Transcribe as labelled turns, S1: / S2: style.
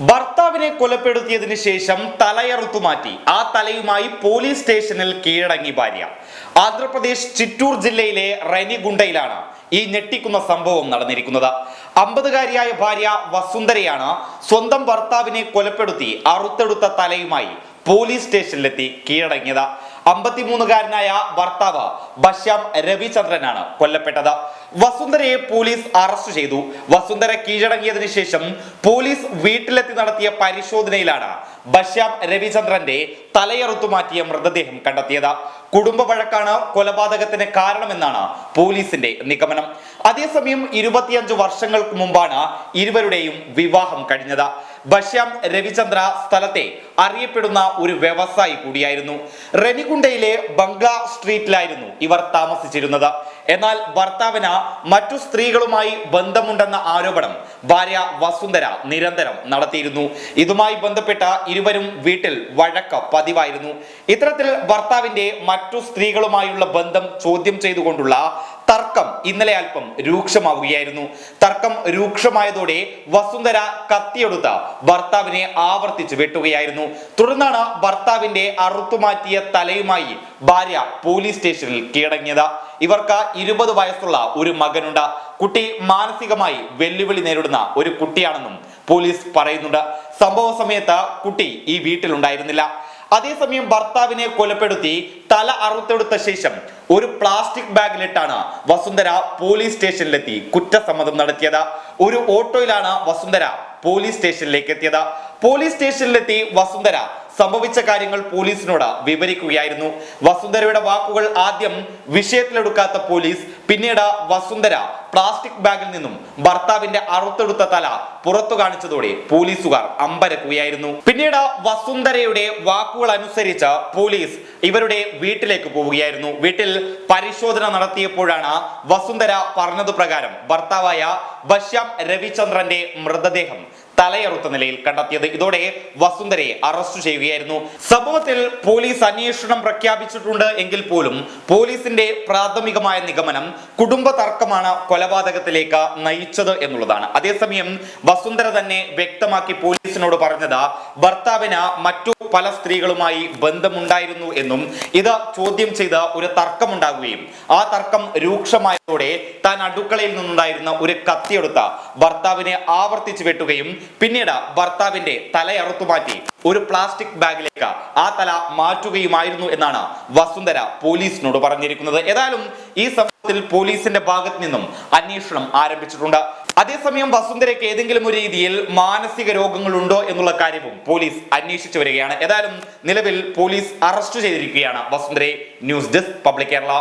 S1: ഭർത്താവിനെ കൊലപ്പെടുത്തിയതിന് ശേഷം തലയറുത്തു മാറ്റി. ആ തലയുമായി പോലീസ് സ്റ്റേഷനിൽ കീഴടങ്ങി ഭാര്യ. ആന്ധ്രാപ്രദേശ് ചിറ്റൂർ ജില്ലയിലെ റെനിഗുണ്ടയിലാണ് ഈ ഞെട്ടിക്കുന്ന സംഭവം നടന്നിരിക്കുന്നത്. അമ്പതുകാരിയായ ഭാര്യ വസുന്ധരയാണ് സ്വന്തം ഭർത്താവിനെ കൊലപ്പെടുത്തി അറുത്തെടുത്ത തലയുമായി പോലീസ് സ്റ്റേഷനിലെത്തി കീഴടങ്ങിയത്. അമ്പത്തിമൂന്നുകാരനായ ഭർത്താവ് ബശ്യാം രവിചന്ദ്രനാണ് കൊല്ലപ്പെട്ടത്. വസുന്ധരയെ പോലീസ് അറസ്റ്റ് ചെയ്തു. വസുന്ധര കീഴടങ്ങിയതിനു ശേഷം പോലീസ് വീട്ടിലെത്തി നടത്തിയ പരിശോധനയിലാണ് ബശ്യാം രവിചന്ദ്രന്റെ തലയറുത്തു മാറ്റിയ മൃതദേഹം കണ്ടെത്തിയത്. കുടുംബ വഴക്കാണ് കൊലപാതകത്തിന് കാരണമെന്നാണ് പോലീസിന്റെ നിഗമനം. അതേസമയം ഇരുപത്തിയഞ്ച് വർഷങ്ങൾക്ക് മുമ്പാണ് ഇരുവരുടെയും വിവാഹം കഴിഞ്ഞത്. ബശ്യാം രവിചന്ദ്ര സ്ഥലത്തെ അറിയപ്പെടുന്ന ഒരു വ്യവസായി കൂടിയായിരുന്നു. റെനികുണ്ടയിലെ ബംഗ്ല സ്ട്രീറ്റിലായിരുന്നു ഇവർ താമസിച്ചിരുന്നത്. എന്നാൽ ഭർത്താവിന് മറ്റു സ്ത്രീകളുമായി ബന്ധമുണ്ടെന്ന ആരോപണം ഭാര്യ വസുന്ധര നിരന്തരം നടത്തിയിരുന്നു. ഇതുമായി ബന്ധപ്പെട്ട ഇരുവരും വീട്ടിൽ വഴക്ക് പതിവായിരുന്നു. ഇത്തരത്തിൽ ഭർത്താവിന്റെ മറ്റു സ്ത്രീകളുമായുള്ള ബന്ധം ചോദ്യം ചെയ്തുകൊണ്ടുള്ള തർക്കം ഇന്നലെ അല്പം രൂക്ഷമാവുകയായിരുന്നു. തർക്കം രൂക്ഷമായതോടെ വസുന്ധര കത്തിയെടുത്ത ഭർത്താവിനെ ആവർത്തിച്ച് വെട്ടുകയായിരുന്നു. തുടർന്നാണ് ഭർത്താവിന്റെ അറുത്തുമാറ്റിയ തലയുമായി ഭാര്യ പോലീസ് സ്റ്റേഷനിൽ കീഴടങ്ങിയത്. ഇവർക്ക് ഇരുപത് വയസ്സുള്ള ഒരു മകനുണ്ട്. കുട്ടി മാനസികമായി വെല്ലുവിളി നേരിടുന്ന ഒരു കുട്ടിയാണെന്നും പോലീസ് പറയുന്നുണ്ട്. സംഭവ സമയത്ത് കുട്ടി ഈ വീട്ടിലുണ്ടായിരുന്നില്ല. അതേസമയം ഭർത്താവിനെ കൊലപ്പെടുത്തി തല അറുത്തെടുത്ത ശേഷം ഒരു പ്ലാസ്റ്റിക് ബാഗിലിട്ടാണ് വസുന്ധര പോലീസ് സ്റ്റേഷനിലെത്തി കുറ്റസമ്മതം നടത്തിയത്. ഒരു ഓട്ടോയിലാണ് വസുന്ധര പോലീസ് സ്റ്റേഷനിലേക്ക് എത്തിയത് പോലീസ് സ്റ്റേഷനിലെത്തി വസുന്ധര സംഭവിച്ച കാര്യങ്ങൾ പോലീസിനോട് വിവരിക്കുകയായിരുന്നു. വസുന്ധരയുടെ വാക്കുകൾ ആദ്യം വിഷയത്തിലെടുക്കാത്ത പോലീസ് പിന്നീട് വസുന്ധര പ്ലാസ്റ്റിക് ബാഗിൽ നിന്നും ഭർത്താവിന്റെ അറുത്തെടുത്ത തല പുറത്തു കാണിച്ചതോടെ പോലീസുകാർ അമ്പരക്കുകയായിരുന്നു. പിന്നീട് വസുന്ധരയുടെ വാക്കുകൾ അനുസരിച്ച് പോലീസ് ഇവരുടെ വീട്ടിലേക്ക് പോവുകയായിരുന്നു. വീട്ടിൽ പരിശോധന നടത്തിയപ്പോഴാണ് വസുന്ധര പറഞ്ഞതു പ്രകാരം ഭർത്താവായ ബശ്യാം രവിചന്ദ്രന്റെ മൃതദേഹം തലയറുത്ത നിലയിൽ കണ്ടെത്തിയത്. ഇതോടെ വസുന്ധരയെ അറസ്റ്റ് ചെയ്യുകയായിരുന്നു. സംഭവത്തിൽ പോലീസ് അന്വേഷണം പ്രഖ്യാപിച്ചിട്ടുണ്ട് എങ്കിൽ പോലും പോലീസിന്റെ പ്രാഥമികമായ നിഗമനം കുടുംബ തർക്കമാണ് കൊലപാതകത്തിലേക്ക് നയിച്ചത് എന്നുള്ളതാണ്. അതേസമയം വസുന്ധര തന്നെ വ്യക്തമാക്കി പോലീസിനോട് പറഞ്ഞത് ഭർത്താവിന് മറ്റു പല സ്ത്രീകളുമായി ബന്ധമുണ്ടായിരുന്നു എന്നും ഇത് ചോദ്യം ചെയ്ത് ഒരു തർക്കമുണ്ടാകുകയും ആ തർക്കം രൂക്ഷമായതോടെ താൻ അടുക്കളയിൽ നിന്നുണ്ടായിരുന്ന ഒരു കത്തിയെടുത്ത ഭർത്താവിനെ ആവർത്തിച്ചു വെട്ടുകയും പിന്നീട് ഭർത്താവിന്റെ തലയറുത്തു മാറ്റി ഒരു പ്ലാസ്റ്റിക് ബാഗിലേക്ക് ആ തല മാറ്റുകയുമായിരുന്നു എന്നാണ് വസുന്ധര പോലീസിനോട് പറഞ്ഞിരിക്കുന്നത്. ഏതായാലും ഈ സംഭവത്തിൽ പോലീസിന്റെ ഭാഗത്ത് നിന്നും അന്വേഷണം ആരംഭിച്ചിട്ടുണ്ട്. അതേസമയം വസുന്ധരയ്ക്ക് ഏതെങ്കിലും ഒരു രീതിയിൽ മാനസിക രോഗങ്ങൾ ഉണ്ടോ എന്നുള്ള കാര്യവും പോലീസ് അന്വേഷിച്ചു വരികയാണ്. ഏതായാലും നിലവിൽ പോലീസ് അറസ്റ്റ് ചെയ്തിരിക്കുകയാണ്. വസുന്ധരയെ ന്യൂസ് ഡെസ്ക് പബ്ലിക് കേരള.